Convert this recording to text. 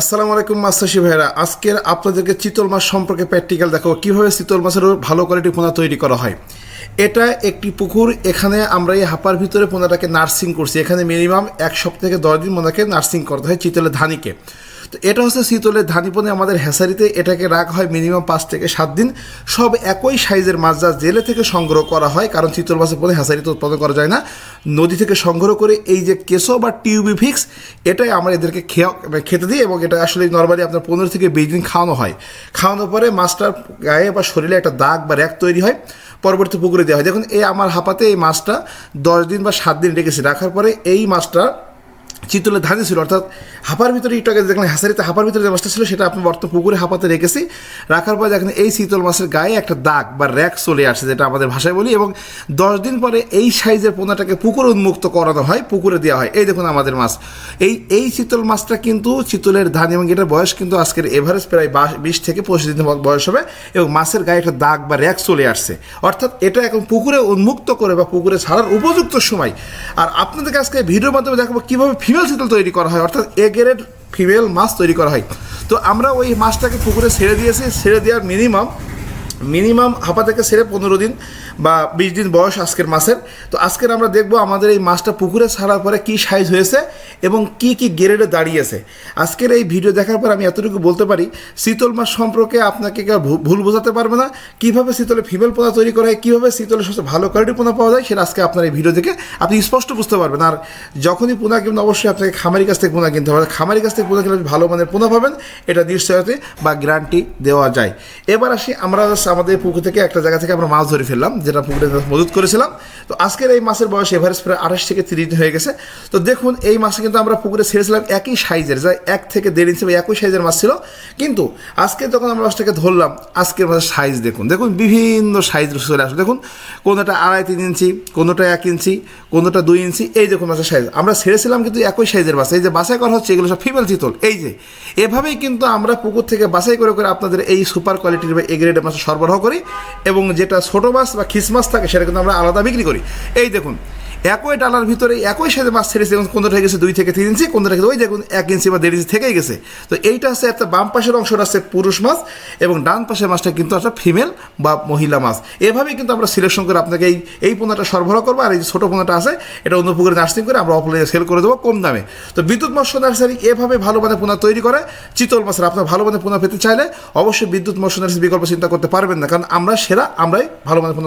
আসসালামু আলাইকুম মাস্তাশি ভাইরা আজকের আপনাদেরকে চিতল মাছ সম্পর্কে প্র্যাকটিক্যাল দেখো কীভাবে চিতল মাছের ভালো কোয়ালিটি পোনা তৈরি করা হয়? এটা একটি পুকুর, এখানে আমরা এই হাপার ভিতরে পোনাটাকে নার্সিং করছি। এখানে মিনিমাম এক সপ্তাহ থেকে দশ দিন পোনাকে নার্সিং করতে হয় চিতলের ধানিকে। তো এটা হচ্ছে শীতলের ধানি পোনে, আমাদের হেসারিতে এটাকে রাখা হয় মিনিমাম পাঁচ থেকে সাত দিন। সব একই সাইজের মাছ যা জেলে থেকে সংগ্রহ করা হয়, কারণ চিতল মাছের পোনে হেসারিতে উৎপাদন করা যায় না। নদী থেকে সংগ্রহ করে এই যে কেঁচো বা টিউবি ফিক্স এটাই আমরা এদেরকে খেয়া মানে খেতে দিই এবং এটা আসলে নর্মালি আপনার পনেরো থেকে বিশ দিন খাওয়ানো হয়। খাওয়ানোর পরে মাছটার গায়ে বা শরীরে একটা দাগ বা র্যাক তৈরি হয়, পরবর্তী পুকুরে দেওয়া হয়। দেখুন, এই আমার হাপাতে এই মাছটা দশ দিন বা সাত দিন রেখেছি। রাখার পরে এই মাছটা চিতলে ধানি ছিল, অর্থাৎ হাঁপার ভিতরে একটু আগে দেখলেন হাসারিতে হাঁপার ভিতরে যে মাছটা ছিল, সেটা আপনি বর্তমান পুকুরে হাঁপাতে রেখেছি। রাখার পর দেখেন এই শীতল মাছের গায়ে একটা দাগ বা র্যাক চলে আসছে যেটা আমাদের ভাষায় বলি, এবং দশ দিন পরে এই সাইজের পোনাটাকে পুকুরে উন্মুক্ত করানো হয়, পুকুরে দেওয়া হয়। এই দেখুন আমাদের মাছ। এই এই শীতল মাছটা কিন্তু চিতলের ধান, এবং এটার বয়স কিন্তু আজকের এভারেজ প্রায় বিশ থেকে পঁচিশ দিন বয়স হবে, এবং মাছের গায়ে একটা দাগ বা র্যাক চলে আসছে। অর্থাৎ এটা এখন পুকুরে উন্মুক্ত করে বা পুকুরে ছাড়ার উপযুক্ত সময়। আর আপনাদেরকে আজকে ভিডিওর মাধ্যমে দেখাবো কীভাবে ফিমেল শীতল তৈরি করা হয়, অর্থাৎ এ গ্রেড ফিমেল মাছ তৈরি করা হয়। তো আমরা ওই মাছটাকে পুকুরে ছেড়ে দিয়েছি, ছেড়ে দেওয়ার মিনিমাম মিনিমাম হাঁপা থেকে সেরে পনেরো দিন বা বিশ দিন বয়স আজকের মাছের। তো আজকের আমরা দেখব আমাদের এই মাছটা পুকুরে ছাড়ার পরে কী সাইজ হয়েছে এবং কি কি গ্রেডে দাঁড়িয়েছে। আজকের এই ভিডিও দেখার পর আমি এতটুকু বলতে পারি, শীতল মাছ সম্পর্কে আপনাকে কেউ ভুল বোঝাতে পারবে না। কীভাবে শীতলে ফিমেল পোনা তৈরি করা হয় কীভাবে শীতলে সবচেয়ে ভালো কোয়ালিটির পোনা পাওয়া যায় সেটা আজকে আপনার এই ভিডিও দেখে আপনি স্পষ্ট বুঝতে পারবেন। আর যখনই পোনা কিনবেন, অবশ্যই আপনাকে খামারি কাছ থেকে পোনা কিনতে হবে। খামারি কাছ থেকে পোনা কিনলে ভালো মানের পোনা পাবেন, এটা নিশ্চয়তে বা গ্যারান্টি দেওয়া যায়। এবার আসি আমরা আমাদের পুকুর থেকে একটা জায়গা থেকে আমরা মাছ ধরে ফেললাম। যেটা পুকুরে মজুত করেছিলাম। তো আজকের এই মাছের বয়স এভারেজ প্রায় আঠাশ থেকে তিরিশ হয়ে গেছে। তো দেখুন, এই মাছে কিন্তু আমরা পুকুরে ছেড়েছিলাম একই সাইজের, যা এক থেকে দেড় ইঞ্চি বা একই সাইজের মাছ ছিল। কিন্তু আজকে যখন আমরা মাছটাকে ধরলাম, আজকের মাছের সাইজ দেখুন দেখুন বিভিন্ন সাইজ চলে আসবে দেখুন, কোনোটা আড়াই তিন ইঞ্চি, কোনোটা এক ইঞ্চি, কোনোটা দুই ইঞ্চি, এই দেখুন মাছের সাইজ আমরা ছেড়েছিলাম কিন্তু একই সাইজের মাছ। এই যে বাছাই করা হচ্ছে, এগুলো সব ফিমেল চিতল। এই যে, এভাবেই কিন্তু আমরা পুকুর থেকে বাছাই করে করে আপনাদের এই সুপার কোয়ালিটির বা এ গ্রেডের মাছ সরবরাহ করি। এবং যেটা ছোটো মাছ বা খিস মাছ থাকে, সেটা কিন্তু আমরা আলাদা বিক্রি করি। এই দেখুন, একই ডালার ভিতরে একই সাথে মাছ ছেড়েছে এবং কোনটা গেছে দুই থেকে তিন ইঞ্চি, কোনটা গেছে ওই দেখুন, এক ইঞ্চি বা দেড় ইঞ্চি থেকেই গেছে। তো এইটা হচ্ছে একটা বাম পাশের অংশটা হচ্ছে পুরুষ মাছ এবং ডান পাশের মাছটা কিন্তু একটা ফিমেল বা মহিলা মাছ। এভাবেই কিন্তু আমরা সিলেকশন করে আপনাকে এই এই পোনাটা সরবরাহ করব, আর এই যে ছোটো পোনাটা আছে, এটা অন্য পুকুরে নার্সিং করে আমরা অফলাইনে সেল করে দেবো কম দামে। তো বিদ্যুৎ মৎস্য নার্সারি এভাবে ভালো মানে পোনা তৈরি করে, চিতল মাছের আপনার ভালো মানের পোনা পেতে চাইলে অবশ্যই বিদ্যুৎ মৎস্য নার্সারি বিকল্প চিন্তা করতে পারবেন না, কারণ আমরা সেরা, আমরাই ভালো মানে পোনা